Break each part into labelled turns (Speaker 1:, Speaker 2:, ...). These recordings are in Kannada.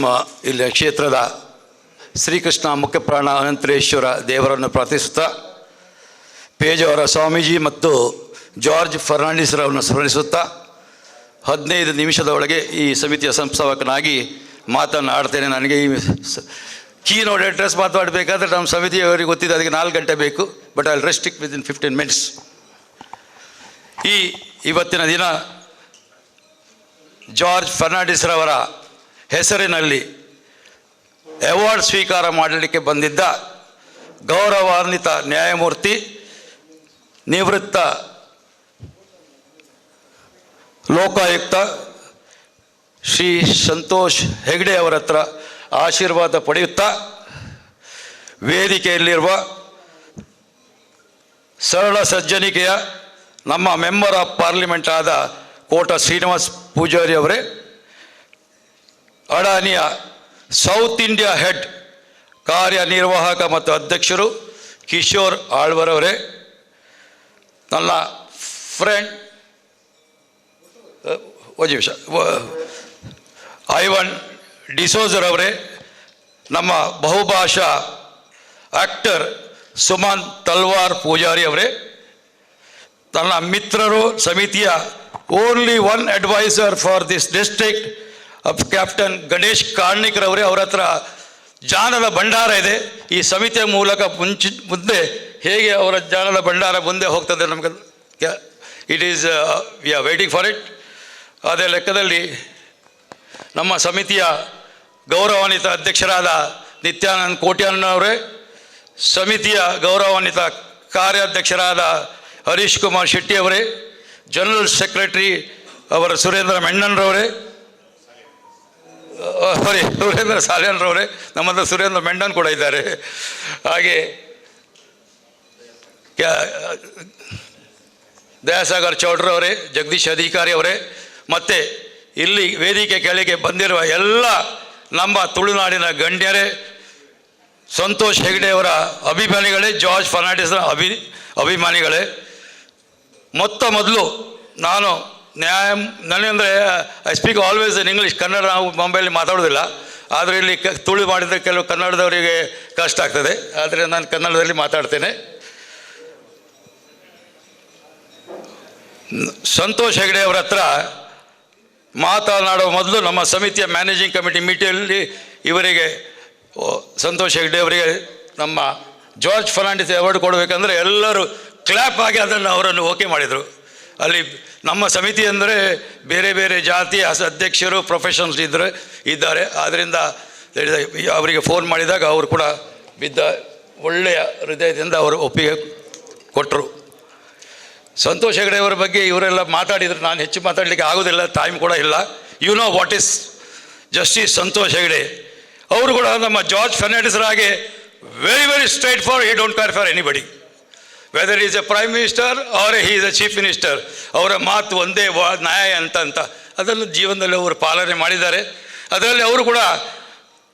Speaker 1: ನಮ್ಮ ಇಲ್ಲಿ ಕ್ಷೇತ್ರದ ಶ್ರೀಕೃಷ್ಣ ಮುಖ್ಯಪ್ರಾಣ ಅನಂತರೇಶ್ವರ ದೇವರನ್ನು ಪ್ರಾರ್ಥಿಸುತ್ತಾ ಪೇಜಾವರ ಸ್ವಾಮೀಜಿ ಮತ್ತು ಜಾರ್ಜ್ ಫರ್ನಾಂಡಿಸ್ರವನ್ನು ಸ್ಮರಿಸುತ್ತಾ ಹದಿನೈದು ನಿಮಿಷದ ಒಳಗೆ ಈ ಸಮಿತಿಯ ಸಂಸ್ಥಾಪಕನಾಗಿ ಮಾತನಾಡ್ತೇನೆ. ನನಗೆ ಈ ಕೀ ನೋಡಿ ಅಡ್ರೆಸ್ ಮಾತಾಡಬೇಕಾದ್ರೆ ನಮ್ಮ ಸಮಿತಿಯವರಿಗೆ ಗೊತ್ತಿದೆ, ಅದಕ್ಕೆ ನಾಲ್ಕು ಗಂಟೆ ಬೇಕು but I restrict within fifteen minutes ಈ ಇವತ್ತಿನ ದಿನ ಜಾರ್ಜ್ ಫರ್ನಾಂಡಿಸ್ರವರ ಹೆಸರಿನಲ್ಲಿ ಅವಾರ್ಡ್ ಸ್ವೀಕಾರ ಮಾಡಲಿಕ್ಕೆ ಬಂದಿದ್ದ ಗೌರವಾನ್ವಿತ ನ್ಯಾಯಮೂರ್ತಿ, ನಿವೃತ್ತ ಲೋಕಾಯುಕ್ತ ಶ್ರೀ ಸಂತೋಷ್ ಹೆಗ್ಡೆ ಅವರ ಹತ್ರ ಆಶೀರ್ವಾದ ಪಡೆಯುತ್ತಾ ವೇದಿಕೆಯಲ್ಲಿರುವ ಸರಳ ಸಜ್ಜನಿಕೆಯ ನಮ್ಮ ಮೆಂಬರ್ ಆಫ್ ಪಾರ್ಲಿಮೆಂಟ್ ಆದ ಕೋಟ ಶ್ರೀನಿವಾಸ್ ಪೂಜಾರಿ ಅವರೇ ಅಡಾನಿಯ ಸೌತ್ ಇಂಡಿಯಾ ಹೆಡ್ ಕಾರ್ಯನಿರ್ವಾಹಕ ಮತ್ತು ಅಧ್ಯಕ್ಷರು ಕಿಶೋರ್ ಆಳ್ವರವರೇ, ನನ್ನ ಫ್ರೆಂಡ್ ಒಂದು ನಿಮಿಷ ಐವನ್ ಡಿಸೋಜರ್ ಅವರೇ, ನಮ್ಮ ಬಹುಭಾಷಾ ಆಕ್ಟರ್ ಸುಮನ್ ತಲ್ವಾರ್ ಪೂಜಾರಿ ಅವರೇ, ತನ್ನ ಮಿತ್ರರು ಸಮಿತಿಯ only one adviser for this district of captain Ganesh Karnikar ಅವರೇ ಹತ್ರ ಜಾನದ ಭಂಡಾರ ಇದೆ. ಈ ಸಮಿತಿಯ ಮೂಲಕ ಮುಂಚೆ, ಮುಂದೆ ಹೇಗೆ ಅವರ ಜಾನದ ಭಂಡಾರ ಮುಂದೆ ಹೋಗ್ತದೆ ನಮಗೆ it is we are waiting for it ಅದೇ ಲೆಕ್ಕದಲ್ಲಿ ನಮ್ಮ ಸಮಿತಿಯ ಗೌರವಾನ್ವಿತ ಅಧ್ಯಕ್ಷರಾದ ನಿತ್ಯಾನಂದ್ ಕೋಟ್ಯಾನವರೇ ಸಮಿತಿಯ ಗೌರವಾನ್ವಿತ ಕಾರ್ಯಾಧ್ಯಕ್ಷರಾದ ಹರೀಶ್ ಕುಮಾರ್ ಶೆಟ್ಟಿ ಅವರೇ, ಜನರಲ್ ಸೆಕ್ರೆಟರಿ ಅವರ ಸುರೇಂದ್ರ ಮೆಣ್ಣನ್ರವರೇ ಸಾರಿ ಸುರೇಂದ್ರ ಸಾಲೇನ್ರವರೇ ನಮ್ಮದು ಸುರೇಂದ್ರ ಮೆಂಡನ್ ಕೂಡ ಇದ್ದಾರೆ. ಹಾಗೆ ದಯಾಸಾಗರ್ ಚೌಡ್ರವರೇ ಜಗದೀಶ್ ಅಧಿಕಾರಿ ಅವರೇ, ಮತ್ತು ಇಲ್ಲಿ ವೇದಿಕೆ ಕೆಳಗೆ ಬಂದಿರುವ ಎಲ್ಲ ನಮ್ಮ ತುಳುನಾಡಿನ ಗಣ್ಯರೇ, ಸಂತೋಷ್ ಹೆಗ್ಡೆಯವರ ಅಭಿಮಾನಿಗಳೇ, ಜಾರ್ಜ್ ಫರ್ನಾಂಡಿಸ್ನ ಅಭಿ, ಅಭಿಮಾನಿಗಳೇ, ಮೊತ್ತ ಮೊದಲು ನಾನು ನ್ಯಾಯ ನನಗಂದರೆ I speak always in English Kannada ನಾವು ಮುಂಬೈಲಿ ಮಾತಾಡೋದಿಲ್ಲ. ಆದರೆ ಇಲ್ಲಿ ಕ ತುಳು ಮಾಡಿದರೆ ಕೆಲವು ಕನ್ನಡದವರಿಗೆ ಕಷ್ಟ ಆಗ್ತದೆ. ಆದರೆ ನಾನು ಕನ್ನಡದಲ್ಲಿ ಮಾತಾಡ್ತೇನೆ. ಸಂತೋಷ್ ಹೆಗಡೆ ಅವರ ಹತ್ರ ಮಾತನಾಡುವ ಮೊದಲು ನಮ್ಮ ಸಮಿತಿಯ ಮ್ಯಾನೇಜಿಂಗ್ ಕಮಿಟಿ ಮೀಟಿಯಲ್ಲಿ ಇವರಿಗೆ ಸಂತೋಷ್ ಹೆಗ್ಡೆ ಅವರಿಗೆ ನಮ್ಮ ಜಾರ್ಜ್ ಫರ್ನಾಂಡಿಸ್ ಅವಾರ್ಡ್ ಕೊಡಬೇಕಂದ್ರೆ ಎಲ್ಲರೂ ಕ್ಲ್ಯಾಪ್ ಆಗಿ ಅದನ್ನು ಅವರನ್ನು ಓಕೆ ಮಾಡಿದರು. ಅಲ್ಲಿ ನಮ್ಮ ಸಮಿತಿ ಅಂದರೆ ಬೇರೆ ಬೇರೆ ಜಾತಿ ಸ- ಅಧ್ಯಕ್ಷರು ಪ್ರೊಫೆಷನ್ಸ್ ಇದ್ದರೆ. ಇದ್ದಾರೆ ಆದ್ದರಿಂದ ಅವರಿಗೆ ಫೋನ್ ಮಾಡಿದಾಗ ಅವರು ಕೂಡ ಬಿದ್ದ ಒಳ್ಳೆಯ ಹೃದಯದಿಂದ ಅವರು ಒಪ್ಪಿಗೆ ಕೊಟ್ಟರು ಸಂತೋಷ್ ಹೆಗಡೆಯವರ ಬಗ್ಗೆ ಇವರೆಲ್ಲ ಮಾತಾಡಿದ್ರು. ನಾನು ಹೆಚ್ಚು ಮಾತಾಡಲಿಕ್ಕೆ ಆಗೋದಿಲ್ಲ ಟೈಮ್ ಕೂಡ ಇಲ್ಲ. You know what is justice Santosh Hegde ಅವರು ಕೂಡ ನಮ್ಮ George ಫರ್ನಾಂಡಿಸ್ರಾಗೆ very very straight for he don't care for anybody whether is a prime minister he is a chief minister ಅವರ ಮಾತು ಒಂದೇ ವಾ, ನ್ಯಾಯ ಅಂತ ಅಂತ. ಅದನ್ನು ಜೀವನದಲ್ಲಿ ಅವರು ಪಾಲನೆ ಮಾಡಿದ್ದಾರೆ. ಅದರಲ್ಲಿ ಅವರು ಕೂಡ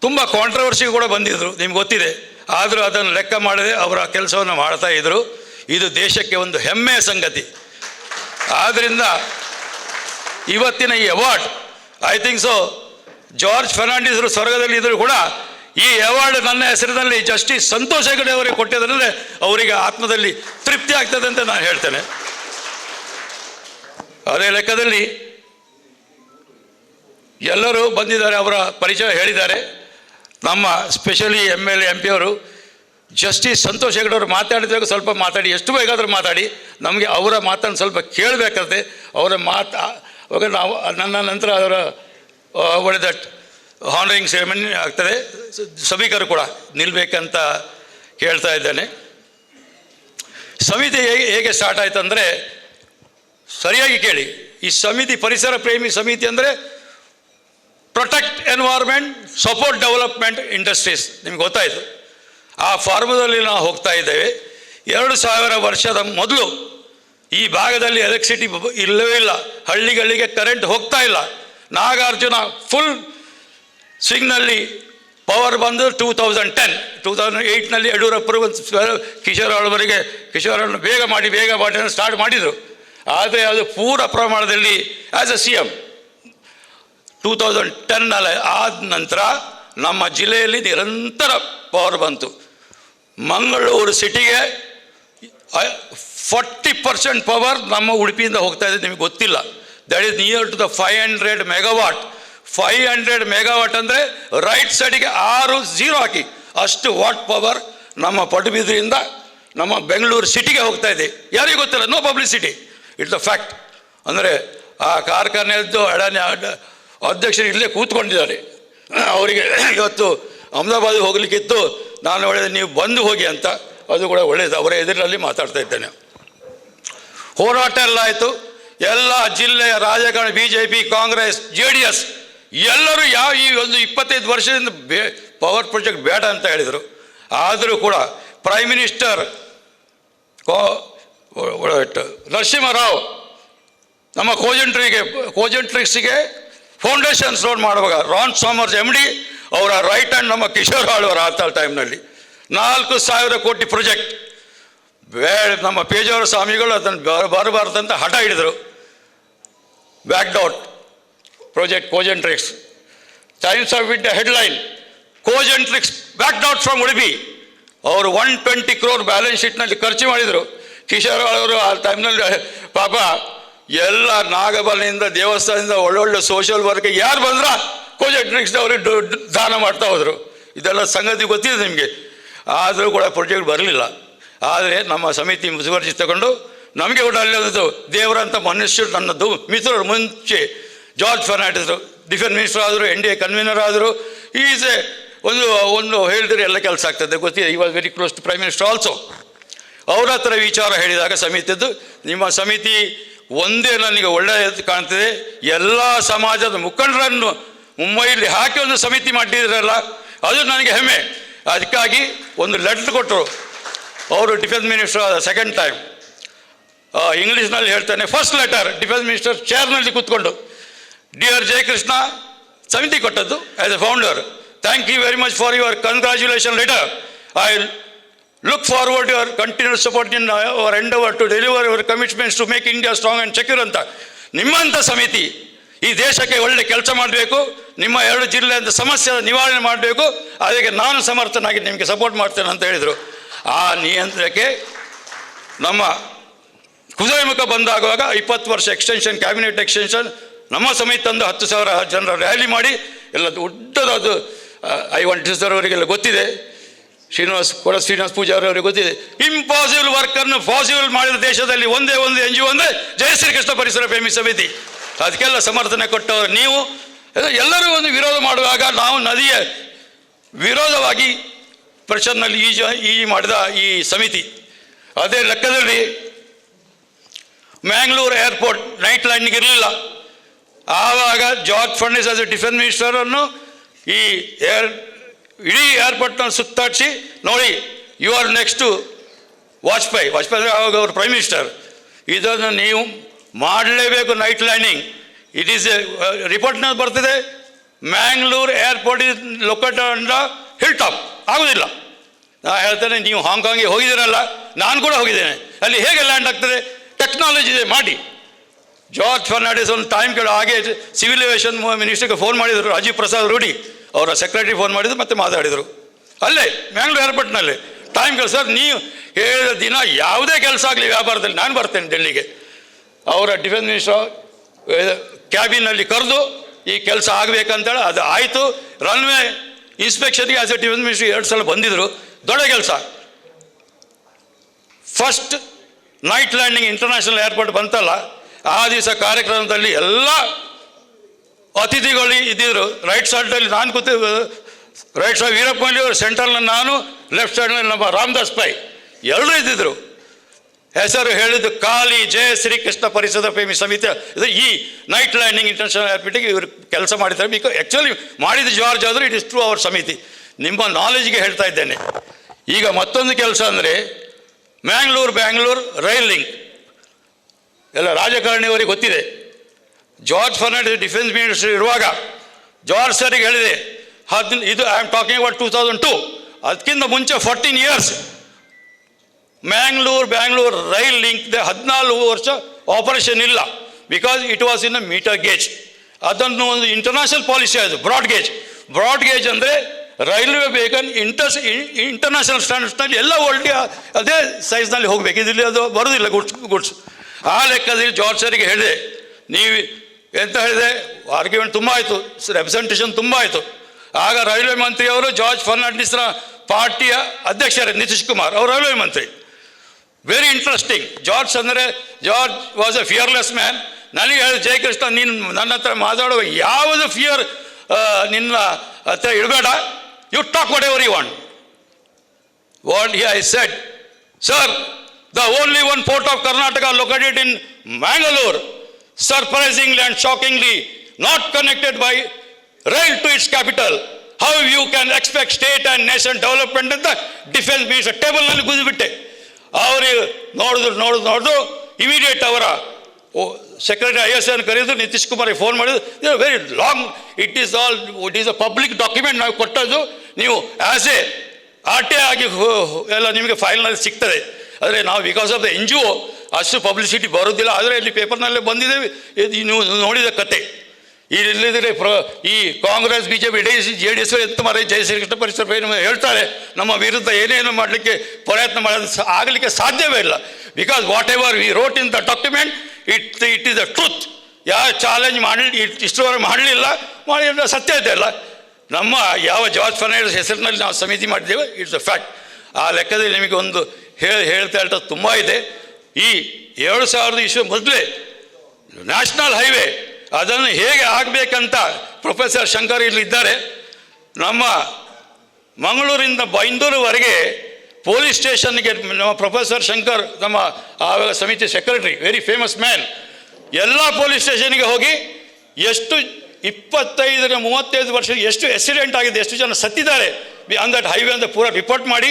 Speaker 1: ತುಂಬ ಕಾಂಟ್ರವರ್ಸಿ ಕೂಡ ಬಂದಿದ್ದರು ನಿಮ್ಗೆ ಗೊತ್ತಿದೆ. ಆದರೂ ಅದನ್ನು ಲೆಕ್ಕ ಮಾಡದೆ ಅವರ ಕೆಲಸವನ್ನು ಮಾಡ್ತಾ ಇದ್ದರು ಇದು ದೇಶಕ್ಕೆ ಒಂದು ಹೆಮ್ಮೆಯ ಸಂಗತಿ. ಆದ್ದರಿಂದ ಇವತ್ತಿನ ಈ award I think so George ಫರ್ನಾಂಡಿಸರು ಸ್ವರ್ಗದಲ್ಲಿ ಇದ್ದರೂ ಕೂಡ ಈ ಅವಾರ್ಡ್ ನನ್ನ ಹೆಸರಿನಲ್ಲಿ ಜಸ್ಟಿಸ್ ಸಂತೋಷ್ ಹೆಗಡೆ ಅವರಿಗೆ ಕೊಟ್ಟಿದ್ರೆ ಅವರಿಗೆ ಆತ್ಮದಲ್ಲಿ ತೃಪ್ತಿ ಆಗ್ತದೆ ಅಂತ ನಾನು ಹೇಳ್ತೇನೆ. ಅದೇ ಲೆಕ್ಕದಲ್ಲಿ ಎಲ್ಲರೂ ಬಂದಿದ್ದಾರೆ, ಅವರ ಪರಿಚಯ ಹೇಳಿದ್ದಾರೆ. ನಮ್ಮ specially M L A P ಅವರು ಜಸ್ಟಿಸ್ ಸಂತೋಷ್ ಹೆಗಡೆ ಅವರು ಮಾತಾಡಿದಾಗ ಸ್ವಲ್ಪ ಮಾತಾಡಿ, ಎಷ್ಟು ಬೇಕಾದರೂ ಮಾತಾಡಿ, ನಮಗೆ ಅವರ ಮಾತನ್ನು ಸ್ವಲ್ಪ ಕೇಳಬೇಕಂತೆ ಅವರ ಮಾತು, ಅವಾಗ ನಾವು, ನನ್ನ ನಂತರ ಅವರ ಒಳ್ಳೆದ ಹಾನರಿಂಗ್ ಸೆರೆಮನಿ ಆಗ್ತದೆ. ಸಭಿಕರು ಕೂಡ ನಿಲ್ಲಬೇಕಂತ ಹೇಳ್ತಾ ಇದ್ದೇನೆ. ಸಮಿತಿ ಹೇಗೆ ಹೇಗೆ ಸ್ಟಾರ್ಟ್ ಆಯ್ತು ಅಂದರೆ, ಸರಿಯಾಗಿ ಕೇಳಿ. ಈ ಸಮಿತಿ, ಪರಿಸರ ಪ್ರೇಮಿ ಸಮಿತಿ ಅಂದರೆ protect environment support development industries ನಿಮ್ಗೆ ಗೊತ್ತಾಯಿತು. ಆ ಫಾರ್ಮದಲ್ಲಿ ನಾವು ಹೋಗ್ತಾ ಇದ್ದೇವೆ. ಎರಡು ಸಾವಿರ ವರ್ಷದ ಮೊದಲು ಈ ಭಾಗದಲ್ಲಿ ಎಲೆಕ್ಟ್ರಿಸಿಟಿ ಇಲ್ಲವೇ ಇಲ್ಲ. ಹಳ್ಳಿಗಳಿಗೆ ಕರೆಂಟ್ ಹೋಗ್ತಾ ಇಲ್ಲ. ನಾಗಾರ್ಜುನ ಫುಲ್ ಸ್ವಿಂಗ್ನಲ್ಲಿ ಪವರ್ ಬಂದು two thousand ten, two thousand ಏಯ್ಟ್ನಲ್ಲಿ ಯಡಿಯೂರಪ್ಪರು ಒಂದು ಕಿಶೋರ್ ಅವರಿಗೆ ಕಿಶೋರ್ ಅವರನ್ನು ಬೇಗ ಮಾಡಿ ಬೇಗ ಮಾಡಿ ಸ್ಟಾರ್ಟ್ ಮಾಡಿದರು. ಆದರೆ ಅದು ಪೂರ ಪ್ರಮಾಣದಲ್ಲಿ as a C M two thousand ಟೆನ್ನಲ್ಲಿ ಆದ ನಂತರ ನಮ್ಮ ಜಿಲ್ಲೆಯಲ್ಲಿ ನಿರಂತರ ಪವರ್ ಬಂತು. ಮಂಗಳೂರು ಸಿಟಿಗೆ ಫಾರ್ಟಿ ಪರ್ಸೆಂಟ್ ಪವರ್ ನಮ್ಮ ಉಡುಪಿಯಿಂದ ಹೋಗ್ತಾ ಇದೆ, ನಿಮಗೆ ಗೊತ್ತಿಲ್ಲ. That is near to the five hundred megawatt five hundred megawatt ಅಂದರೆ ರೈಟ್ ಸೈಡಿಗೆ ಆರು ಝೀರೋ ಹಾಕಿ. ಅಷ್ಟು ವಾಟ್ ಪವರ್ ನಮ್ಮ ಪಡುಬಿದ್ರಿಯಿಂದ ನಮ್ಮ ಬೆಂಗಳೂರು ಸಿಟಿಗೆ ಹೋಗ್ತಾ ಇದೆ. ಯಾರಿಗೂ ಗೊತ್ತಿಲ್ಲ, no publicity. It's a fact ಅಂದರೆ ಆ ಕಾರ್ಖಾನೆಯದ್ದು ಅಡಾನಿ ಅಡ- ಅಧ್ಯಕ್ಷರು ಇಲ್ಲೇ ಕೂತ್ಕೊಂಡಿದ್ದಾರೆ. ಅವರಿಗೆ ಇವತ್ತು ಅಹಮದಾಬಾದ್ ಹೋಗ್ಲಿಕ್ಕಿತ್ತು. ನಾನು ಒಳ್ಳೆಯದು ನೀವು ಬಂದು ಹೋಗಿ ಅಂತ. ಅದು ಕೂಡ ಒಳ್ಳೆಯದು ಅವರ ಎದುರಲ್ಲಿ ಮಾತಾಡ್ತಾ ಇದ್ದೇನೆ. ಹೋರಾಟ ಎಲ್ಲ ಆಯಿತು. ಎಲ್ಲ ಜಿಲ್ಲೆಯ ರಾಜಕಾರಣ B J P Congress, J D S ಎಲ್ಲರೂ ಯಾವ ಈ ಒಂದು ಇಪ್ಪತ್ತೈದು ವರ್ಷದಿಂದ ಬೇ ಪವರ್ ಪ್ರಾಜೆಕ್ಟ್ ಬೇಡ ಅಂತ ಹೇಳಿದರು. ಆದರೂ ಕೂಡ ಪ್ರೈಮ್ ಮಿನಿಸ್ಟರ್ ಕೋ- ನರಸಿಂಹರಾವ್ ನಮ್ಮ ಕೋಜೆಂಟ್ರಿಗೆ, ಕೋಜೆಂಟ್ರಿಕ್ಸ್ಗೆ ಫೌಂಡೇಶನ್ಸ್ ಲೋನ್ ಮಾಡುವಾಗ ರಾನ್ ಸೋಮರ್ಸ್ ಎಂ ಡಿ ಅವರ ರೈಟ್ ಹ್ಯಾಂಡ್ ನಮ್ಮ ಕಿಶೋರ್ ಆಳ್ವರ ಆ ಟೈಮ್ನಲ್ಲಿ ನಾಲ್ಕು ಸಾವಿರ ಕೋಟಿ ಪ್ರಾಜೆಕ್ಟ್ ಬೇ ನಮ್ಮ ಪೇಜಾವರ ಸ್ವಾಮಿಗಳು ಅದನ್ನು ಬರ- ಬರಬಾರ್ದಂತ ಹಠ ಹಿಡಿದರು. Backed project Cogentrix times of with headline Cogentrix backed out from Udupi ಅವರು ಒನ್ ಟ್ವೆಂಟಿ ಕ್ರೋರ್ ಬ್ಯಾಲೆನ್ಸ್ ಶೀಟ್ನಲ್ಲಿ ಖರ್ಚು ಮಾಡಿದರು. ಕಿಶೋರ್ ಅವರು ಆ ಟೈಮ್ನಲ್ಲಿ ಪಾಪ, ಎಲ್ಲ ನಾಗಬಲದಿಂದ ದೇವಸ್ಥಾನದಿಂದ ಒಳ್ಳೊಳ್ಳೆ ಸೋಷಿಯಲ್ ವರ್ಕ್ ಯಾರು ಬಂದ್ರ? ಕೋಜೆಂಟ್ರಿಕ್ಸ್ನವರು ದಾನ ಮಾಡ್ತಾ ಹೋದರು. ಇದೆಲ್ಲ ಸಂಗತಿ ಗೊತ್ತಿದೆ ನಿಮಗೆ. ಆದರೂ ಕೂಡ ಪ್ರೊಜೆಕ್ಟ್ ಬರಲಿಲ್ಲ. ಆದರೆ ನಮ್ಮ ಸಮಿತಿ ಮುತುವರ್ಜಿ ತಗೊಂಡು ನಮಗೆ ಕೂಡ ಅಲ್ಲಿ ದೇವರಂಥ ಮನುಷ್ಯರು ನನ್ನದು ಮಿತ್ರರು ಮುಂಚೆ ಜಾರ್ಜ್ ಫರ್ನಾಂಡಿಸ್ ಡಿಫೆನ್ಸ್ ಮಿನಿಸ್ಟರ್ ಆದರು, ಎನ್ ಡಿ ಎ ಕನ್ವೀನರ್ ಆದರು ಈಸ್ ಎ ಒಂದು ಒಂದು ಹೇಳಿದರೆ ಎಲ್ಲ ಕೆಲಸ ಆಗ್ತದೆ. ಗೊತ್ತಿದೆ, ಇವಾಗ very close to prime minister also ಅವರ ಹತ್ರ ವಿಚಾರ ಹೇಳಿದಾಗ ಸಮಿತಿಯದ್ದು ನಿಮ್ಮ ಸಮಿತಿ ಒಂದೇ ನನಗೆ ಒಳ್ಳೆಯದು ಕಾಣ್ತದೆ. ಎಲ್ಲ ಸಮಾಜದ ಮುಖಂಡರನ್ನು ಮುಂಬೈಯಲ್ಲಿ ಹಾಕಿ ಒಂದು ಸಮಿತಿ ಮಾಡಿದ್ರಲ್ಲ, ಅದು ನನಗೆ ಹೆಮ್ಮೆ. ಅದಕ್ಕಾಗಿ ಒಂದು ಲೆಟ್ರ್ ಕೊಟ್ಟರು. ಅವರು ಡಿಫೆನ್ಸ್ ಮಿನಿಸ್ಟರ್ ಆದ ಸೆಕೆಂಡ್ ಟೈಮ್ ಇಂಗ್ಲೀಷ್ನಲ್ಲಿ ಹೇಳ್ತಾನೆ ಫಸ್ಟ್ ಲೆಟರ್ ಡಿಫೆನ್ಸ್ ಮಿನಿಸ್ಟರ್ ಚೇರ್ನಲ್ಲಿ ಕೂತ್ಕೊಂಡು. ಡಿಯರ್ ಜಯಕೃಷ್ಣ ಸಮಿತಿ ಕೊಟ್ಟದ್ದು as a founder thank you very much for your congratulation letter I look forward your continuous support in our endeavour to deliver your commitments to make India strong and secure ಅಂತ. ನಿಮ್ಮಂಥ ಸಮಿತಿ ಈ ದೇಶಕ್ಕೆ ಒಳ್ಳೆ ಕೆಲಸ ಮಾಡಬೇಕು, ನಿಮ್ಮ ಎರಡು ಜಿಲ್ಲೆಯಿಂದ ಸಮಸ್ಯೆ ನಿವಾರಣೆ ಮಾಡಬೇಕು, ಅದಕ್ಕೆ ನಾನು ಸಮರ್ಥನಾಗಿ ನಿಮಗೆ ಸಪೋರ್ಟ್ ಮಾಡ್ತೇನೆ ಅಂತ ಹೇಳಿದರು. ಆ ನಿಯಂತ್ರಣಕ್ಕೆ ನಮ್ಮ ಕುದುರೆಮುಖ ಬಂದಾಗುವಾಗ ಇಪ್ಪತ್ತು ವರ್ಷ ಎಕ್ಸ್ಟೆನ್ಷನ್ ಕ್ಯಾಬಿನೆಟ್ ಎಕ್ಸ್ಟೆನ್ಷನ್ ನಮ್ಮ ಸಮೇತ ತಂದು ಹತ್ತು ಸಾವಿರ ಜನರ ರ್ಯಾಲಿ ಮಾಡಿ ಎಲ್ಲ ದೊಡ್ಡದಾದ ಐ ಸರ್ ಅವರಿಗೆಲ್ಲ ಗೊತ್ತಿದೆ. ಶ್ರೀನಿವಾಸ್, ಕೂಡ ಶ್ರೀನಿವಾಸ್ ಪೂಜಾರಿ ಅವರಿಗೆ ಗೊತ್ತಿದೆ. ಇಂಪಾಸಿಬಲ್ ವರ್ಕನ್ನು ಪಾಸಿಬಲ್ ಮಾಡಿದ ದೇಶದಲ್ಲಿ ಒಂದೇ ಒಂದು ಎನ್ ಜಿ ಒಂದೇ ಜಯಶ್ರೀ ಕೃಷ್ಣ ಪರಿಸರ ಪ್ರೇಮಿ ಸಮಿತಿ. ಅದಕ್ಕೆಲ್ಲ ಸಮರ್ಥನೆ ಕೊಟ್ಟವರು ನೀವು. ಎಲ್ಲರೂ ಒಂದು ವಿರೋಧ ಮಾಡುವಾಗ ನಾವು ನದಿಯ ವಿರೋಧವಾಗಿ ಪರಿಷತ್ನಲ್ಲಿ ಈಜ ಈ ಮಾಡಿದ ಈ ಸಮಿತಿ. ಅದೇ ಲೆಕ್ಕದಲ್ಲಿ ಮ್ಯಾಂಗ್ಳೂರು ಏರ್ಪೋರ್ಟ್ ನೈಟ್ ಲ್ಯಾಂಡಿಂಗ್ ಇರಲಿಲ್ಲ. ಆವಾಗ George Fernandes as a defence ಮಿನಿಸ್ಟರನ್ನು ಈ ಏರ್, ಇಡೀ ಏರ್ಪೋರ್ಟ್ನ ಸುತ್ತಾಡಿಸಿ, ನೋಡಿ you are next Vajpayee. Vajpayee ಅಂದರೆ ಆವಾಗ ಅವರು ಪ್ರೈಮ್ ಮಿನಿಸ್ಟರ್ ಇದನ್ನು ನೀವು ಮಾಡಲೇಬೇಕು night landing it is a ರಿಪೋರ್ಟ್ನಲ್ಲಿ ಬರ್ತದೆ Mangalore airport is located on a hill top ಆಗೋದಿಲ್ಲ. ನಾನು ಹೇಳ್ತೇನೆ, ನೀವು ಹಾಂಗ್ಕಾಂಗಿಗೆ ಹೋಗಿದ್ದೀರಲ್ಲ, ನಾನು ಕೂಡ ಹೋಗಿದ್ದೇನೆ. ಅಲ್ಲಿ ಹೇಗೆ ಲ್ಯಾಂಡ್ ಆಗ್ತದೆ? ಟೆಕ್ನಾಲಜಿ ಇದೆ, ಮಾಡಿ. ಜಾರ್ಜ್ ಫರ್ನಾಂಡಿಸ್ ಒಂದು ಟೈಮ್ ಕೇಳೋ ಹಾಗೆ ಸಿವಿಲ್ ಏವಿಯೇಷನ್ ಮಿನಿಸ್ಟ್ರಿಗೆ ಫೋನ್ ಮಾಡಿದರು. ರಾಜೀವ್ ಪ್ರಸಾದ್ ರೂಢಿ ಅವರ ಸೆಕ್ರೆಟರಿ ಫೋನ್ ಮಾಡಿದ್ರು ಮತ್ತೆ ಮಾತಾಡಿದರು. ಅಲ್ಲೇ ಮ್ಯಾಂಗ್ಳೂರ್ ಏರ್ಪೋರ್ಟ್ನಲ್ಲಿ ಟೈಮ್ ಕೇಳಿ ಸರ್ ನೀವು ಹೇಳಿದ ದಿನ ಯಾವುದೇ ಕೆಲಸ ಆಗಲಿ ವ್ಯಾಪಾರದಲ್ಲಿ ನಾನು ಬರ್ತೇನೆ ಡೆಲ್ಲಿಗೆ. ಅವರ ಡಿಫೆನ್ಸ್ ಮಿನಿಸ್ಟರ್ ಕ್ಯಾಬಿನಲ್ಲಿ ಕರೆದು ಈ ಕೆಲಸ ಆಗಬೇಕಂತೇಳಿ ಅದು ಆಯಿತು. ರನ್ವೇ ಇನ್ಸ್ಪೆಕ್ಷನ್ಗೆ ಆಸ್ ಎ ಡಿಫೆನ್ಸ್ ಮಿನಿಸ್ಟ್ರಿ ಎರಡು ಸಲ ಬಂದಿದ್ದರು ದೊಡ್ಡ ಕೆಲಸ. First night landing international airport ಬಂತಲ್ಲ ಆ ದಿವಸ ಕಾರ್ಯಕ್ರಮದಲ್ಲಿ ಎಲ್ಲ ಅತಿಥಿಗಳು ಇದ್ದಿದ್ರು. ರೈಟ್ ಸೈಡಲ್ಲಿ ನಾನು ಕೂತ, ರೈಟ್ ಸೈಡ್ ವೀರಪ್ಪ ಮೊಯ್ಲಿ ಅವರು ಸೆಂಟ್ರಲ್ನಲ್ಲಿ ನಾನು ಲೆಫ್ಟ್ ಸೈಡ್ನಲ್ಲಿ ನಮ್ಮ ರಾಮದಾಸ್ ಪೈ ಎಲ್ಲರೂ ಇದ್ದಿದ್ರು. ಹೆಸರು ಹೇಳಿದ್ದು ಕಾಲಿ ಜಯ ಶ್ರೀಕೃಷ್ಣ ಪರಿಸರ ಪ್ರೇಮಿ ಸಮಿತಿ. ಇದು ಈ ನೈಟ್ ಲ್ಯಾಂಡಿಂಗ್ ಇಂಟರ್ನ್ಯಾಷನಲ್ ಏರ್ಪೋರ್ಟಿಗೆ ಇವರು ಕೆಲಸ ಮಾಡಿದ್ದಾರೆ. ಬಿಕಾಸ್ ಆ್ಯಕ್ಚುಲಿ ಮಾಡಿದ ಜಾರ್ಜ್ ಆದರೂ ಇಟ್ ಇಸ್ ಟ್ರೂ ಅವರ್ ಸಮಿತಿ. ನಿಮ್ಮ ನಾಲೆಜ್ಗೆ ಹೇಳ್ತಾ ಇದ್ದೇನೆ. ಈಗ ಮತ್ತೊಂದು ಕೆಲಸ ಅಂದರೆ ಮ್ಯಾಂಗ್ಳೂರು ಬ್ಯಾಂಗ್ಳೂರು ರೈಲ್ ಲಿಂಕ್ ಎಲ್ಲ ರಾಜಕಾರಣಿಯವರಿಗೆ ಗೊತ್ತಿದೆ. ಜಾರ್ಜ್ ಫರ್ನಾಂಡಿಸ್ ಡಿಫೆನ್ಸ್ ಮಿನಿಸ್ಟರ್ ಇರುವಾಗ ಜಾರ್ಜ್ ಸರ್ಗೆ ಹೇಳಿದೆ, ಹದ್, ಇದು I am talking about two thousand two. ಅದಕ್ಕಿಂತ ಮುಂಚೆ fourteen years Mangalore, Bangalore rail link ಹದಿನಾಲ್ಕು ವರ್ಷ ಆಪರೇಷನ್ ಇಲ್ಲ. Because it was in a metre gauge ಅದನ್ನು ಒಂದು ಇಂಟರ್ನ್ಯಾಷನಲ್ ಪಾಲಿಸಿ ಅದು ಬ್ರಾಡ್ ಗೇಜ್ ಬ್ರಾಡ್ ಗೇಜ್ ಅಂದರೆ ರೈಲ್ವೆ ಬೇಕನ್ ಇಂಟರ್ಸ್ ಇಂಟರ್ನ್ಯಾಷನಲ್ ಸ್ಟ್ಯಾಂಡರ್ಡ್ಸ್ನಲ್ಲಿ ಎಲ್ಲ ವರ್ಲ್ಡ್ ಅದೇ ಸೈಜ್ನಲ್ಲಿ ಹೋಗಬೇಕು. ಇದರಲ್ಲಿ ಅದು ಬರೋದಿಲ್ಲ ಗುಡ್ಸ್ ಗುಡ್ಸ್ ಆ ಲೆಕ್ಕದಲ್ಲಿ ಜಾರ್ಜ್ ಸರಿಗೆ ಹೇಳಿದೆ, ನೀವು ಎಂತ ಹೇಳಿದೆ? ಆರ್ಗ್ಯುಮೆಂಟ್ ತುಂಬ ಆಯಿತು. ರೆಪ್ರೆಸೆಂಟೇಷನ್ ತುಂಬ ಆಯಿತು. ಆಗ ರೈಲ್ವೆ ಮಂತ್ರಿಯವರು ಜಾರ್ಜ್ ಫರ್ನಾಂಡಿಸ್ನ ಪಾರ್ಟಿಯ ಅಧ್ಯಕ್ಷರೇ, ನಿತೀಶ್ ಕುಮಾರ್ ಅವರು ರೈಲ್ವೆ ಮಂತ್ರಿ. ವೆರಿ ಇಂಟ್ರೆಸ್ಟಿಂಗ್ ಜಾರ್ಜ್ ಅಂದರೆ George was a fearless man ನನಗೆ ಹೇಳಿ ಜಯಕೃಷ್ಣ ನೀನು ನನ್ನ ಹತ್ರ ಮಾತಾಡುವ ಯಾವುದು ಫಿಯರ್ ನಿನ್ನ ಹತ್ರ ಇಡಬೇಡ. You talk whatever you want what he I said sir the only one port of Karnataka located in Mangalore surprisingly and shockingly not connected by rail to its capital how you can expect state and nation development ಅಂತ ಡಿಫೆನ್ಸ್ ಮಿನಿಸ್ಟರ್ ಟೇಬಲ್ನಲ್ಲಿ ಕುದಿಬಿಟ್ಟೆ ಅವರು ನೋಡಿದ್ರು ನೋಡಿದ್ರು ನೋಡಿದ್ರು ಇಮಿಡಿಯೇಟ್ ಅವರ ಸೆಕ್ರೆಟರಿ ಐ ಎಸ್ ಎನ್ ಕರೆದು ನಿತೀಶ್ ಕುಮಾರ್ಗೆ ಫೋನ್ ಮಾಡಿದ್ರು. Very long it is all it is a public document ನಾವು ಕೊಟ್ಟದ್ದು. ನೀವು ಆ್ಯಸ್ ಎ ಆರ್ ಟಿ ಆಗಿ ಹೋ- ಹೋ- ಎಲ್ಲ ನಿಮಗೆ ಫೈಲ್ನಲ್ಲಿ ಸಿಗ್ತದೆ. ಆದರೆ ನಾವು because of the N G O ಅಷ್ಟು ಪಬ್ಲಿಸಿಟಿ ಬರೋದಿಲ್ಲ. ಆದರೆ ಇಲ್ಲಿ ಪೇಪರ್ನಲ್ಲೇ ಬಂದಿದ್ದೇವೆ. ಇದು ನೀವು ನೋಡಿದ ಕತೆ. ಇಲ್ಲದಿದ್ರೆ ಪ್ರ, ಈ Congress B J P D C J D S ಎಂತ ಜೈ ಜಯ ಶ್ರೀಕೃಷ್ಣ ಪರಿಸರ ಹೇಳ್ತಾರೆ? ನಮ್ಮ ವಿರುದ್ಧ ಏನೇನು ಮಾಡಲಿಕ್ಕೆ ಪ್ರಯತ್ನ ಮಾಡೋದು ಆಗಲಿಕ್ಕೆ ಸಾಧ್ಯವೇ ಇಲ್ಲ. Because whatever we wrote in the document it it is the truth ಯಾವ ಚಾಲೆಂಜ್ ಮಾಡಲಿ ಇಷ್ಟುವರೆಗೆ ಮಾಡಲಿಲ್ಲ ಮಾಡಿ ಇದೆ ಅಲ್ಲ. ನಮ್ಮ ಯಾವ ಜಾರ್ಜ್ ಫರ್ನಾಂಡಿಸ್ ಹೆಸರಿನಲ್ಲಿ ನಾವು ಸಮಿತಿ ಮಾಡಿದ್ದೇವೆ ಇಟ್ಸ್ ಅ ಫ್ಯಾಕ್ಟ್ ಆ ಲೆಕ್ಕದಲ್ಲಿ ನಿಮಗೆ ಒಂದು ಹೇಳಿ ಹೇಳ್ತಾ ಹೇಳ್ತಾ ತುಂಬ ಇದೆ. ಈ ಎರಡು ಸಾವಿರದ ಇಶ್ವ ಮೊದಲೇ ನ್ಯಾಷನಲ್ ಹೈವೇ ಅದನ್ನು ಹೇಗೆ ಆಗಬೇಕಂತ ಪ್ರೊಫೆಸರ್ ಶಂಕರ್ ಇಲ್ಲಿದ್ದಾರೆ ನಮ್ಮ ಮಂಗಳೂರಿಂದ ಬೈಂದೂರುವರೆಗೆ ಪೊಲೀಸ್ ಸ್ಟೇಷನ್ಗೆ ನಮ್ಮ ಪ್ರೊಫೆಸರ್ ಶಂಕರ್, ನಮ್ಮ ಆವಾಗ ಸಮಿತಿ ಸೆಕ್ರೆಟರಿ ವೆರಿ ಫೇಮಸ್ ಮ್ಯಾನ್ ಎಲ್ಲ ಪೊಲೀಸ್ ಸ್ಟೇಷನ್ಗೆ ಹೋಗಿ ಎಷ್ಟು ಇಪ್ಪತ್ತೈದರಿಂದ ಮೂವತ್ತೈದು ವರ್ಷ ಎಷ್ಟು ಆಕ್ಸಿಡೆಂಟ್ ಆಗಿದೆ, ಎಷ್ಟು ಜನ ಸತ್ತಿದ್ದಾರೆ ಆನ್ ದಟ್ ಹೈವೇ ಅಂತ ಪೂರ ರಿಪೋರ್ಟ್ ಮಾಡಿ.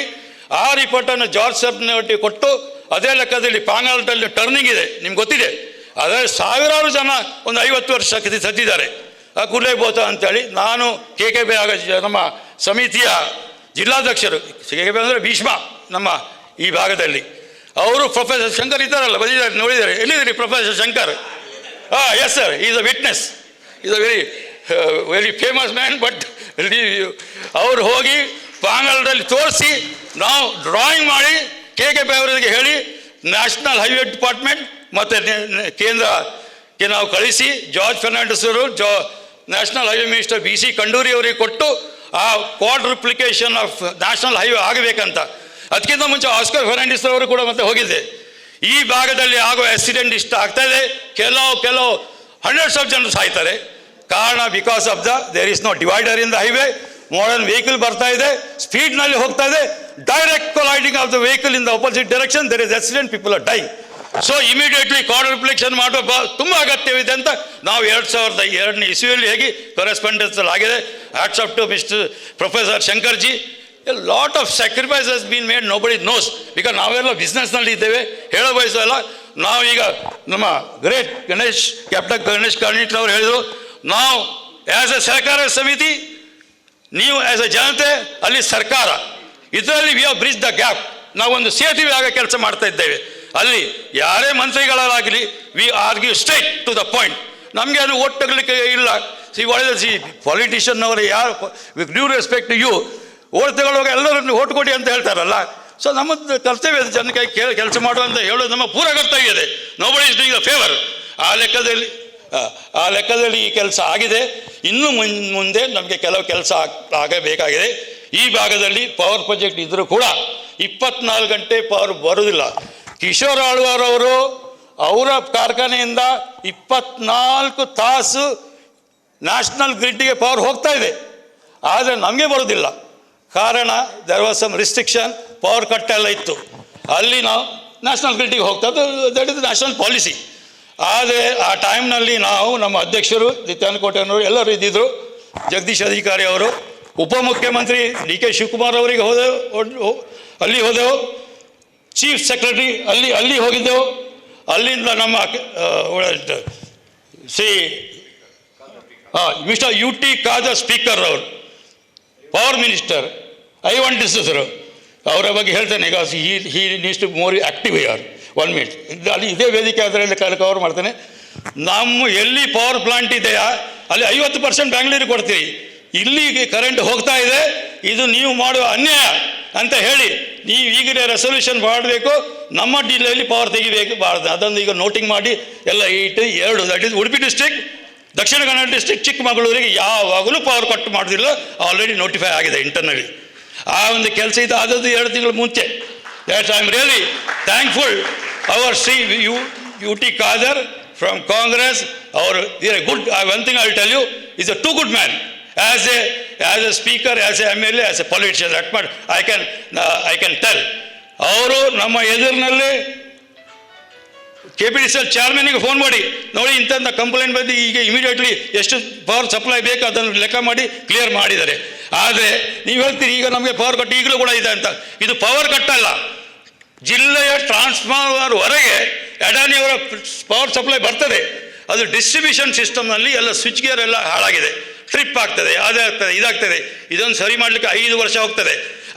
Speaker 1: ಆ ರಿಪೋರ್ಟನ್ನು ಜಾರ್ಜ್ ಸಬ್ನೊಟ್ಟಿಗೆ ಕೊಟ್ಟು, ಅದೇ ಲೆಕ್ಕದಲ್ಲಿ ಪಾಂಗಾಲ್ಟಲ್ಲಿ ಟರ್ನಿಂಗ್ ಇದೆ, ನಿಮ್ಗೆ ಗೊತ್ತಿದೆ. ಅದೇ ಸಾವಿರಾರು ಜನ ಒಂದು ಐವತ್ತು ವರ್ಷ ಸತ್ತಿ- ಸತ್ತಿದ್ದಾರೆ. ಆ ಕುಲೇಬೋತ ಅಂತೇಳಿ ನಾನು ಕೆ ಕೆ ಬಿ ಆಗ ನಮ್ಮ ಸಮಿತಿಯ ಜಿಲ್ಲಾಧ್ಯಕ್ಷರು ಕೆ ಕೆ ಬಿ ಅಂದರೆ ಭೀಷ್ಮ ನಮ್ಮ ಈ ಭಾಗದಲ್ಲಿ. ಅವರು ಪ್ರೊಫೆಸರ್ ಶಂಕರ್ ಇದ್ದಾರಲ್ಲ, ಬಂದಿದ್ದಾರೆ, ನೋಡಿದ್ದಾರೆ. ಎಲ್ಲಿದ್ದೀರಿ ಪ್ರೊಫೆಸರ್ ಶಂಕರ್? ಹಾಂ yes sir is a witness is a very very famous man but ಅವ್ರು ಹೋಗಿ ಪಾಂಗಲದಲ್ಲಿ ತೋರಿಸಿ ನಾವು ಡ್ರಾಯಿಂಗ್ ಮಾಡಿ ಕೆ ಕೆ ಪಿ ಅವರಿಗೆ ಹೇಳಿ ನ್ಯಾಷನಲ್ ಹೈವೇ ಡಿಪಾರ್ಟ್ಮೆಂಟ್ ಮತ್ತು ಕೇಂದ್ರಕ್ಕೆ ನಾವು ಕಳಿಸಿ ಜಾರ್ಜ್ ಫರ್ನಾಂಡಿಸ್ ಅವರು ಜಾ national highway minister B C Khanduri ಅವರಿಗೆ ಕೊಟ್ಟು ಆ ಕ್ವಾಡ್ರಿಪ್ಲಿಕೇಶನ್ ಆಫ್ ನ್ಯಾಷನಲ್ ಹೈವೇ ಆಗಬೇಕಂತ. ಅದಕ್ಕಿಂತ ಮುಂಚೆ ಆಸ್ಕರ್ ಫರ್ನಾಂಡಿಸ್ ಅವರು ಕೂಡ ಮತ್ತೆ ಹೋಗಿದ್ದೆ. ಈ ಭಾಗದಲ್ಲಿ ಆಗೋ ಆಕ್ಸಿಡೆಂಟ್ ಇಷ್ಟ ಆಗ್ತಾ ಇದೆ. ಕೆಲವು ಕೆಲವು ಹಂಡ್ರೆಡ್ಸ್ ಆಫ್ ಜನರು ಸಾಯ್ತಾರೆ. ಕಾರಣ because of the there is no divider in the highway modern vehicle ಬರ್ತಾ ಇದೆ. ಸ್ಪೀಡ್ನಲ್ಲಿ ಹೋಗ್ತಾ ಇದೆ. Direct colliding of the vehicle in the opposite direction there is accident people are die so immediately card reflection ಮಾಡುವ ಬ- ತುಂಬ ಅಗತ್ಯವಿದೆ ಅಂತ ನಾವು ಎರಡು ಸಾವಿರದ ಎರಡನೇ ಇಸ್ವಿಯಲ್ಲಿ ಹೇಗೆ ಕರೆಸ್ಪಾಂಡೆನ್ಸ್ ಆಗಿದೆ. Hats off to mister professor Shankarji a lot of sacrifice has been made nobody knows because ನಾವೆಲ್ಲ ಬಿಸ್ನೆಸ್ನಲ್ಲಿ ಇದ್ದೇವೆ, ಹೇಳೋ ಬಯಸಲ್ಲ ನಾವು ಈಗ ನಮ್ಮ ಗ್ರೇಟ್ ಗಣೇಶ್ ಕ್ಯಾಪ್ಟನ್ ಗಣೇಶ್ ಕಾರ್ಣಿಕ್ ಅವರು ಹೇಳಿದರು, ನಾವು ಆ್ಯಸ್ ಎ ಸಹಕಾರ ಸಮಿತಿ, ನೀವು ಆ್ಯಸ್ ಎ ಜನತೆ, ಅಲ್ಲಿ ಸರ್ಕಾರ. ಇದರಲ್ಲಿ we have bridge the gap ನಾವೊಂದು ಸೇತುವೆ ಆಗ ಕೆಲಸ ಮಾಡ್ತಾ ಇದ್ದೇವೆ. ಅಲ್ಲಿ ಯಾರೇ ಮಂತ್ರಿಗಳಾಗಲಿ we are argue straight to the point ನಮಗೆ ಅದು ಓಟ್ ಇಲ್ಲ. ಸಿ ಒಳ್ಳೆ ಸಿ ಪಾಲಿಟಿಷಿಯನ್ ಅವರು ಯಾರು with due respect you vote ತಗೊಳ್ಳುವಾಗ ಎಲ್ಲರನ್ನು ಓಟ್ ಕೊಡಿ ಅಂತ ಹೇಳ್ತಾರಲ್ಲ. ಸೊ ನಮ್ಮದು ಕರ್ತವ್ಯ ಜನಕ್ಕೆ ಕೆಲಸ ಮಾಡುವಂತ ಹೇಳೋದು ನಮ್ಮ ಪೂರ ಕರ್ತವ್ಯ ಇದೆ. Nobody is doing a favour ಆ ಲೆಕ್ಕದಲ್ಲಿ ಆ, ಲೆಕ್ಕದಲ್ಲಿ ಈ ಕೆಲಸ ಆಗಿದೆ. ಇನ್ನು ಮುಂದೆ ನಮಗೆ ಕೆಲವು ಕೆಲಸ ಆಗ್- ಆಗಬೇಕಾಗಿದೆ. ಈ ಭಾಗದಲ್ಲಿ ಪವರ್ ಪ್ರಾಜೆಕ್ಟ್ ಇದ್ದರೂ ಕೂಡ ಇಪ್ಪತ್ನಾಲ್ಕು ಗಂಟೆ ಪವರ್ ಬರೋದಿಲ್ಲ. ಕಿಶೋರ್ ಆಳ್ವಾರ್ ಅವರು ಅವರ ಕಾರ್ಖಾನೆಯಿಂದ ಇಪ್ಪತ್ನಾಲ್ಕು ತಾಸು ನ್ಯಾಷನಲ್ ಗ್ರಿಡ್ಗೆ ಪವರ್ ಹೋಗ್ತಾ ಇದೆ. ಆದರೆ ನಮಗೆ ಬರೋದಿಲ್ಲ. ಕಾರಣ there was some restriction power cut ಎಲ್ಲ ಇತ್ತು. ಅಲ್ಲಿ ನಾವು ನ್ಯಾಷನಲ್ ಗ್ರಿಡ್ಗೆ ಹೋಗ್ತಾ ದಟ್ ಇಸ್ ನ್ಯಾಷನಲ್ ಪಾಲಿಸಿ ಆದರೆ ಆ ಟೈಮ್ನಲ್ಲಿ ನಾವು ನಮ್ಮ ಅಧ್ಯಕ್ಷರು, ನಿತ್ಯಾನಂದ ಕೋಟೆಯವರು ಎಲ್ಲರೂ ಇದ್ದಿದ್ದರು ಜಗದೀಶ್ ಅಧಿಕಾರಿ ಅವರು ಉಪಮುಖ್ಯಮಂತ್ರಿ ಡಿ ಕೆ ಶಿವಕುಮಾರ್ ಅವರಿಗೆ ಹೋದೆವು ಅಲ್ಲಿ ಹೋದೆವು. ಚೀಫ್ ಸೆಕ್ರೆಟರಿ ಅಲ್ಲಿ ಅಲ್ಲಿ ಹೋಗಿದ್ದೆವು. ಅಲ್ಲಿಂದ ನಮ್ಮ C mister U T Khader speaker ಅವರು, power minister, I want sir ಅವರ. ಬಗ್ಗೆ ಹೇಳ್ತೇನೆ, ಈಗ he he needs to more active ಯಾರ್? ಒನ್ ಮಿನಿಟ್ ಅಲ್ಲಿ ಇದೇ ವೇದಿಕೆ ಅದರಲ್ಲಿ ಕವರ್ ಮಾಡ್ತೇನೆ. ನಮ್ಮ ಎಲ್ಲಿ ಪವರ್ ಪ್ಲಾಂಟ್ ಇದೆಯಾ? ಅಲ್ಲಿ ಐವತ್ತು ಪರ್ಸೆಂಟ್ ಬ್ಯಾಂಗ್ಳೂರಿಗೆ ಕೊಡ್ತೀವಿ ಇಲ್ಲಿಗೆ ಕರೆಂಟ್ ಹೋಗ್ತಾ ಇದೆ, ಇದು ನೀವು ಮಾಡುವ ಅನ್ಯಾಯ ಅಂತ ಹೇಳಿ ನೀವು ಈಗಲೇ ರೆಸೊಲ್ಯೂಷನ್ ಮಾಡಬೇಕು, ನಮ್ಮ ಜಿಲ್ಲೆಯಲ್ಲಿ ಪವರ್ ತೆಗಿಬೇಕು ಬಾರ್ದು ಅದೊಂದು ಈಗ ನೋಟಿಂಗ್ ಮಾಡಿ, ಎಲ್ಲ ಇಟ್ಟು ಎರಡು that is Udupi district Dakshina Kannada district ಚಿಕ್ಕಮಗಳೂರಿಗೆ ಯಾವಾಗಲೂ ಪವರ್ ಕಟ್ ಮಾಡೋದಿಲ್ಲ ಆಲ್ರೆಡಿ ನೋಟಿಫೈ ಆಗಿದೆ ಇಂಟರ್ನಲಿ ಆ ಒಂದು ಕೆಲಸ ಇದು ಆದದ್ದು ಎರಡು ತಿಂಗಳ ಮುಂಚೆ. That I am really thankful our C U U T Khader from Congress ಅವರು is a good one thing I tell you is a to good man as a, as a speaker as a MLA, as a politician, a politician I can, I can I tell. ಅವರು ನಮ್ಮ ಎದುರಿನಲ್ಲಿ K P D C L ಚೇರ್ಮನ್ಗೆ phone ಮಾಡಿ ನೋಡಿ ಇಂಥ ಕಂಪ್ಲೇಂಟ್ ಬಂದು ಈಗ ಇಮಿಡಿಯೇಟ್ಲಿ ಎಷ್ಟು ಪವರ್ ಸಪ್ಲೈ ಬೇಕು ಅದನ್ನು ಲೆಕ್ಕ ಮಾಡಿ ಕ್ಲಿಯರ್ ಮಾಡಿದ್ದಾರೆ. ಆದರೆ ನೀವು ಹೇಳ್ತೀರಿ ಈಗ ನಮಗೆ ಪವರ್ ಕಟ್ ಈಗಲೂ ಕೂಡ ಇದೆ ಅಂತ. ಇದು ಪವರ್ ಕಟ್ಟಲ್ಲ ಜಿಲ್ಲೆಯ ಟ್ರಾನ್ಸ್ಫಾರ್ಮರ್ ಹೊರಗೆ ಅಡಾನಿಯವರ ಪವರ್ ಸಪ್ಲೈ ಬರ್ತದೆ. ಅದು ಡಿಸ್ಟ್ರಿಬ್ಯೂಷನ್ ಸಿಸ್ಟಮ್ನಲ್ಲಿ ಎಲ್ಲ ಸ್ವಿಚ್ ಗೇರ್ ಎಲ್ಲ ಹಾಳಾಗಿದೆ. ಟ್ರಿಪ್ ಆಗ್ತದೆ, ಅದಾಗ್ತದೆ, ಇದಾಗ್ತದೆ. ಇದೊಂದು ಸರಿ ಮಾಡಲಿಕ್ಕೆ ಐದು ವರ್ಷ ಹೋಗ್ತದೆ.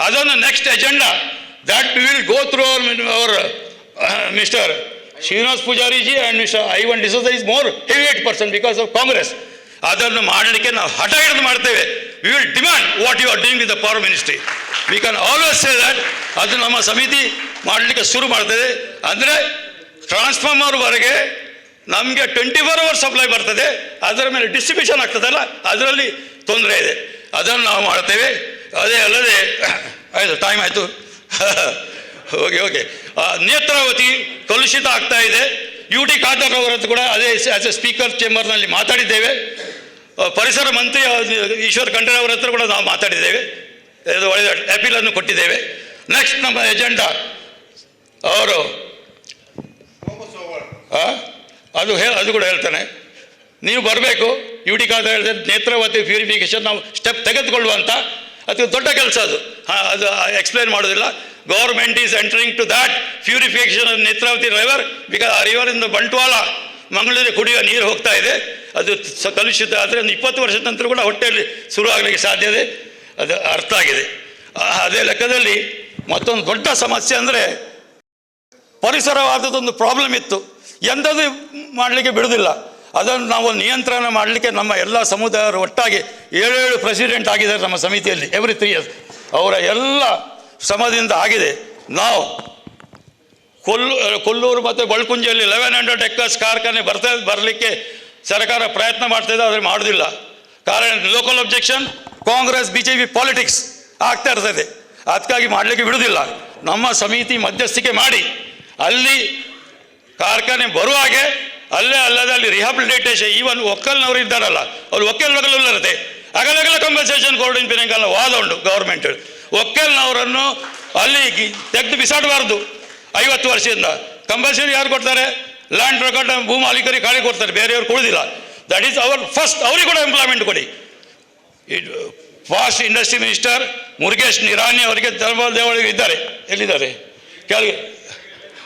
Speaker 1: ಅದೊಂದು next agenda that will go through our mister Srinivas Poojariji and mister Ivan D'Souza is more heavy eight percent because of Congress ಅದನ್ನು ಮಾಡಲಿಕ್ಕೆ ನಾವು ಹಠ ಹಿಡಿದು ಮಾಡ್ತೇವೆ. We will demand what you are doing with the power ministry we can always say that ಅದು ನಮ್ಮ ಸಮಿತಿ ಮಾಡಲಿಕ್ಕೆ ಶುರು ಮಾಡ್ತದೆ. ಅಂದರೆ ಟ್ರಾನ್ಸ್ಫಾರ್ಮರ್ವರೆಗೆ ನಮಗೆ ಟ್ವೆಂಟಿ ಫೋರ್ ಅವರ್ ಸಪ್ಲೈ ಬರ್ತದೆ. ಅದರ ಮೇಲೆ ಡಿಸ್ಟ್ರಿಬ್ಯೂಷನ್ ಆಗ್ತದಲ್ಲ ಅದರಲ್ಲಿ ತೊಂದರೆ ಇದೆ. ಅದನ್ನು ನಾವು ಮಾಡ್ತೇವೆ. ಅದೇ ಅಲ್ಲದೆ ಆಯಿತು ಟೈಮ್ ಆಯಿತು. Okay okay. ನೇತ್ರಾವತಿ ಕಲುಷಿತ ಆಗ್ತಾ ಇದೆ. ಯು ಟಿ ಖಾದರ್ ಅವರದ್ದು ಕೂಡ ಅದೇ ಆಸ್ ಎ ಸ್ಪೀಕರ್ ಚೇಂಬರ್ನಲ್ಲಿ ಮಾತಾಡಿದ್ದೇವೆ. ಪರಿಸರ ಮಂತ್ರಿ ಈಶ್ವರ್ ಖಂಡ್ರೆ ಅವರ ಹತ್ರ ಕೂಡ ನಾವು ಮಾತಾಡಿದ್ದೇವೆ. ಇದು ಒಳ್ಳೆಯ ಅಪೀಲನ್ನು ಕೊಟ್ಟಿದ್ದೇವೆ. ನೆಕ್ಸ್ಟ್ ನಮ್ಮ ಎಜೆಂಡಾ ಅವರು ಆ? ಅದು ಹೇ ಅದು ಕೂಡ ಹೇಳ್ತಾನೆ. ನೀವು ಬರಬೇಕು ಯು ಡಿ ಕಾರ್ಡ್ ಹೇಳಿದ್ರೆ ನೇತ್ರಾವತಿ ಪ್ಯೂರಿಫಿಕೇಶನ್ ನಾವು ಸ್ಟೆಪ್ ತೆಗೆದುಕೊಳ್ಳುವಂಥ ಅದು ದೊಡ್ಡ ಕೆಲಸ ಅದು. ಅದು ಎಕ್ಸ್ಪ್ಲೈನ್ ಮಾಡೋದಿಲ್ಲ. Government is entering to that purification Netravati river because ಆ ರಿವರಿಂದ ಬಂಟ್ವಾಳ, ಮಂಗಳೂರಿಗೆ ಕುಡಿಯುವ ನೀರು ಹೋಗ್ತಾ ಇದೆ. ಅದು ಸ, ಕಲುಷಿತ ಆದರೆ ಒಂದು ಇಪ್ಪತ್ತು ವರ್ಷದ ನಂತರ ಕೂಡ ಹೊಟ್ಟೆಯಲ್ಲಿ ಶುರು ಆಗಲಿಕ್ಕೆ ಸಾಧ್ಯತೆ ಅದು ಅರ್ಥ ಆಗಿದೆ. ಅದೇ ಲೆಕ್ಕದಲ್ಲಿ ಮತ್ತೊಂದು ದೊಡ್ಡ ಸಮಸ್ಯೆ ಅಂದರೆ ಪರಿಸರವಾದದೊಂದು ಪ್ರಾಬ್ಲಮ್ ಇತ್ತು. ಎಂಥದ್ದು ಮಾಡಲಿಕ್ಕೆ ಬಿಡುವುದಿಲ್ಲ ಅದನ್ನು ನಾವು ನಿಯಂತ್ರಣ ಮಾಡಲಿಕ್ಕೆ ನಮ್ಮ ಎಲ್ಲ ಸಮುದಾಯರು ಒಟ್ಟಾಗಿ ಏಳೇಳು ಪ್ರೆಸಿಡೆಂಟ್ ಆಗಿದ್ದಾರೆ ನಮ್ಮ ಸಮಿತಿಯಲ್ಲಿ ಎವ್ರಿ ತ್ರೀ ಇಯರ್ಸ್ ಅವರ ಎಲ್ಲ ಶ್ರಮದಿಂದ ಆಗಿದೆ. ನಾವು ಕೊಲ್ಲು, ಕೊಲ್ಲೂರು ಮತ್ತು ಬಳ್ಕುಂಜಿಯಲ್ಲಿ ಲೆವೆನ್ ಹಂಡ್ರೆಡ್ ಎಕ್ಕರ್ಸ್ ಕಾರ್ಖಾನೆ ಬರ್ತಾ, ಬರಲಿಕ್ಕೆ ಸರ್ಕಾರ ಪ್ರಯತ್ನ ಮಾಡ್ತಾ ಇದೆ ಆದರೆ ಮಾಡೋದಿಲ್ಲ. ಕಾರಣ local objection Congress B J P politics ಆಗ್ತಾ ಇರ್ತದೆ. ಅದಕ್ಕಾಗಿ ಮಾಡಲಿಕ್ಕೆ ಬಿಡುವುದಿಲ್ಲ ನಮ್ಮ ಸಮಿತಿ ಮಧ್ಯಸ್ಥಿಕೆ ಮಾಡಿ, ಅಲ್ಲಿ ಕಾರ್ಖಾನೆ ಬರುವ ಹಾಗೆ ಅಲ್ಲೇ ಅಲ್ಲದೆ ಅಲ್ಲಿ ರಿಹಾಬಿಲಿಟೇಷನ್ ಈವನ್ ಒಕ್ಕಲ್ನವರು ಇದ್ದಾರಲ್ಲ, ಅವ್ರು ಒಕ್ಕಲ್ ಇರುತ್ತೆ ಅಗಲಗಲ ಕಂಪನ್ಸೇಷನ್ ಕೋರ್ಡ್ ಇನ್ ಪಿನಂಗಲ್ಲ ವಾದ ಉಂಟು ಗೌರ್ಮೆಂಟ್ ಒಕ್ಕಲ್ನವರನ್ನು ಅಲ್ಲಿ ತೆಗೆದು ಬಿಸಾಡಬಾರ್ದು. ಐವತ್ತು ವರ್ಷದಿಂದ. ಕಂಪಲ್ಸರಿ ಯಾರು ಕೊಡ್ತಾರೆ? ಲ್ಯಾಂಡ್ ರೆಕಾರ್ಡ್ ಭೂ ಮಾಲೀಕರಿಗೆ ಖಾಲಿ ಕೊಡ್ತಾರೆ, ಬೇರೆಯವರು ಕೊಡೋದಿಲ್ಲ. ದಟ್ ಈಸ್ ಅವರ್ ಫಸ್ಟ್ ಅವ್ರಿಗೆ ಕೂಡ ಎಂಪ್ಲಾಯ್ಮೆಂಟ್ ಕೊಡಿ. Fast industry minister Murugesh Nirani ಅವರಿಗೆ ಧರ್ಮ ದೇವಳಿಗೆ ಇದ್ದಾರೆ. ಎಲ್ಲಿದ್ದಾರೆ? ಕೆಳಗೆ.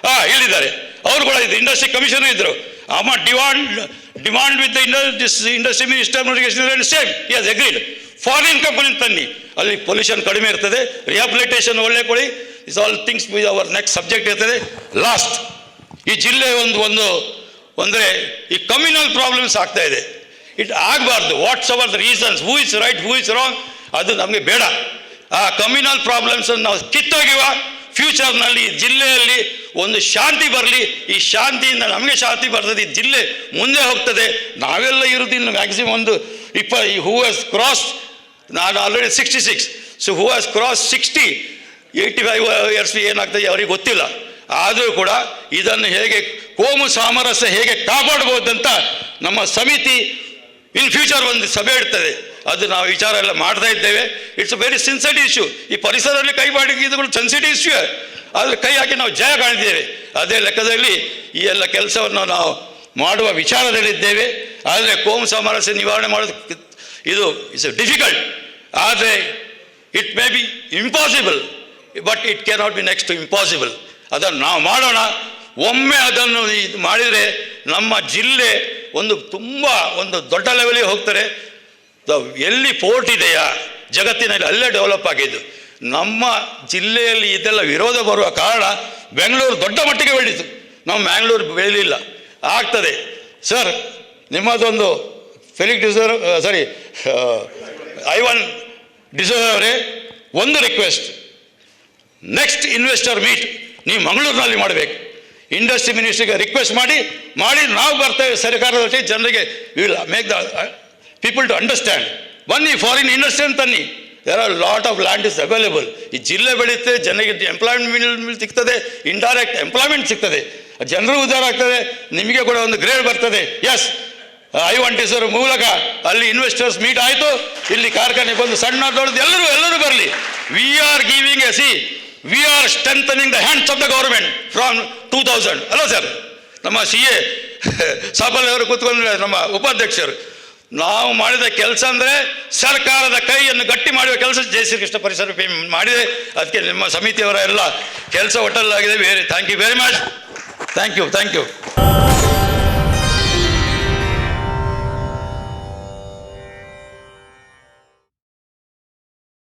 Speaker 1: ಹಾಂ ಇಲ್ಲಿದ್ದಾರೆ. ಅವರು ಕೂಡ ಇದು ಇಂಡಸ್ಟ್ರಿ ಕಮಿಷನರ್ ಇದ್ದರು ಅಮ್ಮ demand demand with industry minister Murugesh Nirani same yes has agreed foreign company ತನ್ನಿ ಅಲ್ಲಿ ಪೊಲ್ಯೂಷನ್ ಕಡಿಮೆ ಇರ್ತದೆ ರಿಹಾಬಿಲಿಟೇಷನ್ ಒಳ್ಳೆ ಕೊಡಿ. Is all things our next subject ಇರ್ತದೆ. ಲಾಸ್ಟ್ ಈ ಜಿಲ್ಲೆ ಒಂದು ಒಂದು ಅಂದರೆ ಈ ಕಮ್ಯುನಲ್ ಪ್ರಾಬ್ಲಮ್ಸ್ ಆಗ್ತಾ ಇದೆ. ಇಟ್ ಆಗಬಾರ್ದು. What's our the reasons who is right who is wrong ಅದು ನಮಗೆ ಬೇಡ. ಆ ಕಮ್ಯುನಲ್ ಪ್ರಾಬ್ಲಮ್ಸನ್ನು ನಾವು ಕಿತ್ತೊಗೆಯುವ ಫ್ಯೂಚರ್ನಲ್ಲಿ ಜಿಲ್ಲೆಯಲ್ಲಿ ಒಂದು ಶಾಂತಿ ಬರಲಿ, ಈ ಶಾಂತಿಯಿಂದ ನಮಗೆ ಶಾಂತಿ ಬರ್ತದೆ, ಈ ಜಿಲ್ಲೆ ಮುಂದೆ ಹೋಗ್ತದೆ. ನಾವೆಲ್ಲ ಇರೋದು ಇನ್ನು ಮ್ಯಾಕ್ಸಿಮಮ್ ಒಂದು ಇಪ್ಪ ಹೂ ಹಸ್ ಕ್ರಾಸ್ ನಾನು already sixty six so who has cross sixty eighty five years ಏನಾಗ್ತದೆ ಅವರಿಗೆ ಗೊತ್ತಿಲ್ಲ. ಆದರೂ ಕೂಡ ಇದನ್ನು ಹೇಗೆ ಕೋಮು ಸಾಮರಸ್ಯ ಹೇಗೆ ಕಾಪಾಡ್ಬೋದಂತ ನಮ್ಮ ಸಮಿತಿ ಇನ್ ಫ್ಯೂಚರ್ ಒಂದು ಸಭೆ ಇಡ್ತದೆ. ಅದು ನಾವು ವಿಚಾರ ಎಲ್ಲ ಮಾಡ್ತಾ ಇದ್ದೇವೆ. It's a very sensitive issue ಈ ಪರಿಸರದಲ್ಲಿ ಕೈ ಮಾಡಿ ಇದುಗಳು ಸೆನ್ಸಿಟಿವ್ ಇಶ್ಯೂ ಆದರೆ ಕೈ ಹಾಕಿ ನಾವು ಜಯ ಕಾಣಿದ್ದೇವೆ ಅದೇ ಲೆಕ್ಕದಲ್ಲಿ ಈ ಎಲ್ಲ ಕೆಲಸವನ್ನು ನಾವು ಮಾಡುವ ವಿಚಾರದಲ್ಲಿದ್ದೇವೆ. ಆದರೆ ಕೋಮು ಸಾಮರಸ್ಯ ನಿವಾರಣೆ ಮಾಡೋದು ಇದು ಇಟ್ಸ್ ಡಿಫಿಕಲ್ಟ್ ಆದರೆ it may be impossible but it cannot be next impossible ಅದನ್ನು ನಾವು ಮಾಡೋಣ. ಒಮ್ಮೆ ಅದನ್ನು ಇದು ಮಾಡಿದರೆ ನಮ್ಮ ಜಿಲ್ಲೆ ಒಂದು ತುಂಬ ಒಂದು ದೊಡ್ಡ ಲೆವೆಲಿಗೆ ಹೋಗ್ತಾರೆ. ಎಲ್ಲಿ ಪೋರ್ಟ್ ಇದೆಯಾ? ಜಗತ್ತಿನಲ್ಲಿ ಅಲ್ಲೇ ಡೆವಲಪ್ ಆಗಿದ್ದು. ನಮ್ಮ ಜಿಲ್ಲೆಯಲ್ಲಿ ಇದೆಲ್ಲ ವಿರೋಧ ಬರುವ ಕಾರಣ ಬೆಂಗಳೂರು ದೊಡ್ಡ ಮಟ್ಟಿಗೆ ಬೆಳೀತು ನಾವು ಮ್ಯಾಂಗ್ಳೂರು ಬೆಳೀಲಿಲ್ಲ ಆಗ್ತದೆ. ಸರ್, ನಿಮ್ಮದೊಂದು ಫೆಲಿಕ್ ಡಿಸೋರ್ ಸಾರಿ ಐವನ್ ಡಿಸೋರ್ ಅವರೇ, ಒಂದು ರಿಕ್ವೆಸ್ಟ್ ನೆಕ್ಸ್ಟ್ ಇನ್ವೆಸ್ಟರ್ ಮೀಟ್ ನೀವು ಮಂಗಳೂರಿನಲ್ಲಿ ಮಾಡಬೇಕು. ಇಂಡಸ್ಟ್ರಿ ಮಿನಿಸ್ಟ್ರಿಗೆ ರಿಕ್ವೆಸ್ಟ್ ಮಾಡಿ ಮಾಡಿ, ನಾವು ಬರ್ತೇವೆ ಸರ್ಕಾರದ ಜನರಿಗೆ will make the people to understand ಬನ್ನಿ ಫಾರಿನ್ ಇಂಡಸ್ಟ್ರಿ ಅಂತ ತನ್ನಿ there are lot of land is available ಈ ಜಿಲ್ಲೆ ಬೆಳೆಯುತ್ತೆ, ಜನರಿಗೆ ಎಂಪ್ಲಾಯ್ಮೆಂಟ್ ಸಿಗ್ತದೆ ಇಂಡೈರೆಕ್ಟ್ ಎಂಪ್ಲಾಯ್ಮೆಂಟ್ ಸಿಗ್ತದೆ. ಜನರು ಉದ್ಧಾರ ಆಗ್ತದೆ, ನಿಮಗೆ ಕೂಡ ಒಂದು ಗ್ರೇಡ್ ಬರ್ತದೆ. ಎಸ್ ಐ ಸರ್ ಮೂಲಕ. ಅಲ್ಲಿ ಇನ್ವೆಸ್ಟರ್ಸ್ ಮೀಟ್ ಆಯಿತು, ಇಲ್ಲಿ ಕಾರ್ಖಾನೆ ಬಂದು ಸಣ್ಣ ದೊಡ್ಡದು ಎಲ್ಲರೂ ಎಲ್ಲರೂ ಬರಲಿ. We are giving a C we are strengthening the hands of the government from two thousand ಅಲ್ಲ ಸರ್ ನಮ್ಮ ಸಿ ಎ ಸಾಬಲ್ ಅವರು ಕೂತ್ಕೊಂಡು ನಮ್ಮ ಉಪಾಧ್ಯಕ್ಷರು. ನಾವು ಮಾಡಿದ ಕೆಲಸ ಅಂದರೆ ಸರ್ಕಾರದ ಕೈಯನ್ನು ಗಟ್ಟಿ ಮಾಡುವ ಕೆಲಸ ಶ್ರೀಕೃಷ್ಣ ಪರಿಸರ ಮಾಡಿದೆ. ಅದಕ್ಕೆ ನಿಮ್ಮ ಸಮಿತಿಯವರ ಎಲ್ಲ ಕೆಲಸ ಒಟ್ಟಲ್ಲಾಗಿದೆ. Very thank you very much thank you thank you